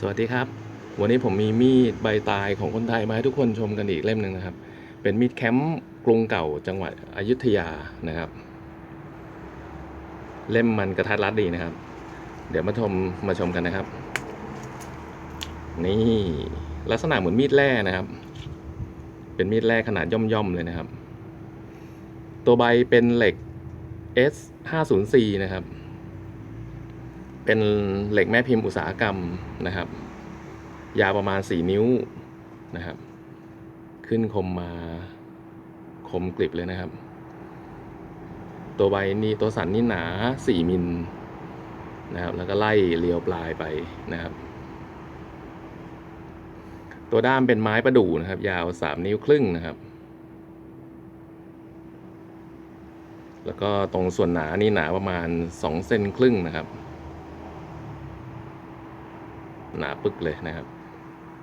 สวัสดีครับ วันนี้ผมมีมีดใบตายของคนไทยมาให้ทุกคนชมกันอีกเล่มหนึ่งนะครับ เป็นมีดแคมป์กรุงเก่าจังหวัดอยุธยานะครับ เล่มมันกระทัดรัดดีนะครับ เดี๋ยวมาชมมาชมกันนะครับ นี่ลักษณะเหมือนมีดแร่นะครับ เป็นมีดแร่ขนาดย่อมๆเลยนะครับ ตัวใบเป็นเหล็ก S 5 0 C นะครับ เป็นเหล็กแม่พิมพ์อุตสาหกรรมนะครับ ยาวประมาณ 4 นิ้วนะครับ ขึ้นคมมาคมกริบเลยนะครับ ตัวใบนี่ตัวสันนี่หนา 4 มิลนะครับ แล้วก็ไล่เลียวปลายไปนะครับ ตัวด้ามเป็นไม้ประดู่นะครับ ยาว 3 นิ้วครึ่งนะครับ แล้วก็ตรงส่วนหนานี่หนาประมาณ 2 เซนครึ่งนะครับ หนาปึกเลยนะครับ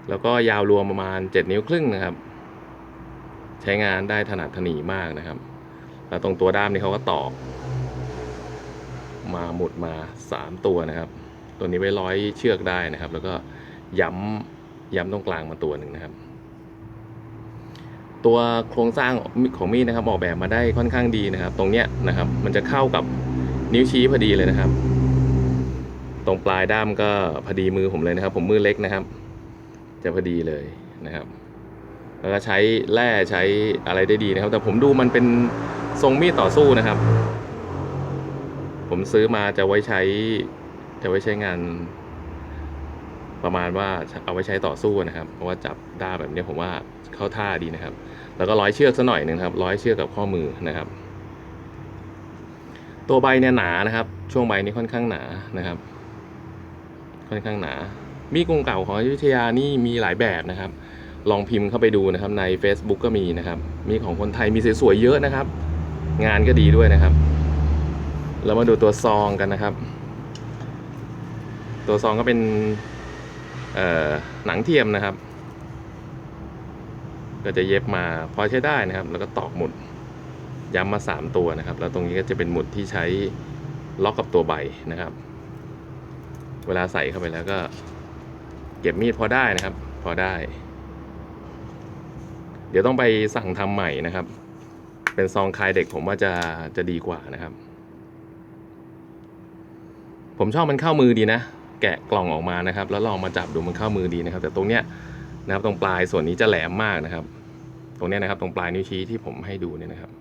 แล้วก็ยาวรวมประมาณ 7 นิ้วครึ่งนะครับ ใช้งานได้ถนัดถนีมากนะครับ แล้วตรงตัวด้ามนี่เขาก็ตอกมาหมุดมา 3 ตัวนะครับ ตัวนี้ไว้ร้อยเชือกได้นะครับ แล้วก็ย้ำย้ำตรงกลางมาตัวหนึ่งนะครับ ตัวโครงสร้างของมีดนะครับออกแบบมาได้ค่อนข้างดีนะครับ ตรงเนี้ยนะครับ มันจะเข้ากับนิ้วชี้พอดีเลยนะครับ รงปลายด้ามก็พอดีมือผมเลยนะครับ ผมมือเล็กนะครับ จะพอดีเลยนะครับ แล้วก็ใช้แร่ใช้อะไรได้ดีนะครับ แต่ผมดูมันเป็นทรงมีดต่อสู้นะครับ ผมซื้อมาจะไว้ใช้ จะไว้ใช้งาน ประมาณว่าเอาไว้ใช้ต่อสู้นะครับ เพราะว่าจับด้ามแบบนี้ผมว่าเข้าท่าดีนะครับ แล้วก็ร้อยเชือกซะหน่อยหนึงครับ ร้อยเชือกกับข้อมือนะครับ ตัวใบเนี่ยหนานะครับ ช่วงใบนี้ค่อนข้างหนานะครับ ค่อนข้างหนา มีดกรุงเก่าของอยุธยานี่มีหลายแบบนะครับ ลองพิมพ์เข้าไปดูนะครับใน Facebook ก็มีนะครับ มีของคนไทยมีสวยๆเยอะนะครับ งานก็ดีด้วยนะครับ เรามาดูตัวซองกันนะครับ ตัวซองก็เป็นหนังเทียมนะครับ ก็จะเย็บมาพอใช้ได้นะครับ แล้วก็ตอกหมุดย้ำมา 3 ตัวนะครับ แล้วตรงนี้ก็จะเป็นหมุดที่ใช้ล็อกกับตัวใบนะครับ เวลาใส่เข้าไปแล้วก็ เก็บมีดพอได้นะครับ พอได้ เดี๋ยวต้องไปสั่งทำใหม่นะครับ เป็นซองคลายเด็กผมว่าจะจะดีกว่านะครับ ผมชอบมันเข้ามือดีนะ แกะกล่องออกมานะครับ แล้วลองมาจับดูมันเข้ามือดีนะครับ แต่ตรงเนี้ยนะครับตรงปลายส่วนนี้จะแหลมมากนะครับ ตรงเนี้ยนะครับ ตรงปลายนิ้วชี้ที่ผมให้ดูเนี่ยนะครับ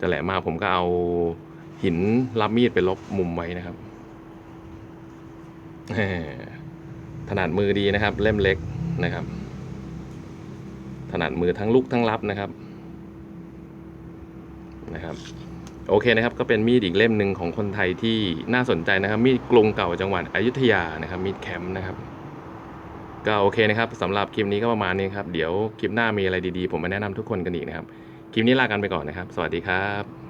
จะแหลมมากผมก็เอาหินรับมีดไปลบมุมไว้นะครับ ถนัดมือดีนะครับ เล่มเล็กนะครับ ถนัดมือทั้งลุกทั้งรับนะครับนะครับโอเคนะครับ ก็เป็นมีดอีกเล่มหนึ่งของคนไทยที่น่าสนใจนะครับ มีดกรุงเก่าจังหวัดอยุธยานะครับ มีดแคมป์นะครับ ก็โอเคนะครับสำหรับคลิปนี้ก็ประมาณนี้ครับ เดี๋ยวคลิปหน้ามีอะไรดีๆ ผมมาแนะนำทุกคนกันอีกนะครับ คลิปนี้ลากันไปก่อนนะครับ สวัสดีครับ